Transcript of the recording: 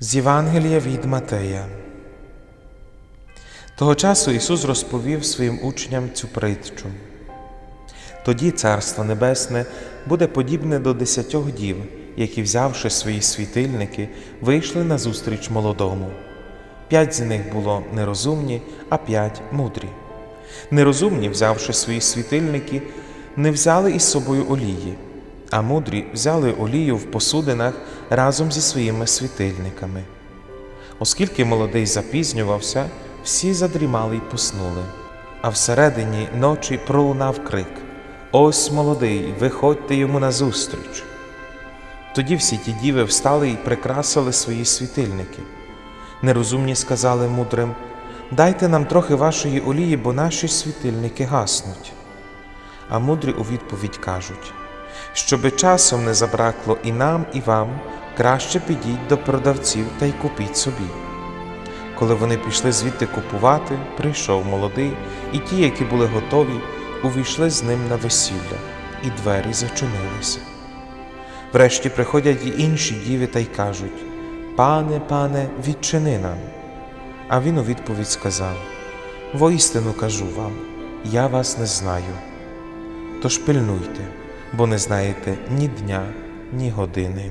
З Євангелія від Матея. Того часу Ісус розповів своїм учням цю притчу. Тоді Царство Небесне буде подібне до десятьох дів, які, взявши свої світильники, вийшли назустріч молодому. П'ять з них було нерозумні, а п'ять мудрі. Нерозумні, взявши свої світильники, не взяли із собою олії, а мудрі взяли олію в посудинах разом зі своїми світильниками. Оскільки молодий запізнювався, всі задрімали й поснули. А всередині ночі пролунав крик: Ось молодий, виходьте йому назустріч. Тоді всі ті діви встали і прикрасили свої світильники. Нерозумні сказали мудрим: Дайте нам трохи вашої олії, бо наші світильники гаснуть. А мудрі у відповідь кажуть: Щоби часом не забракло і нам, і вам, краще підіть до продавців та й купіть собі. Коли вони пішли звідти купувати, прийшов молодий, і ті, які були готові, увійшли з ним на весілля, і двері зачинилися. Врешті приходять і інші діви та й кажуть: Пане, пане, відчини нам. А він у відповідь сказав: Воістину кажу вам, я вас не знаю. Тож пильнуйте, бо не знаєте ні дня, ні години.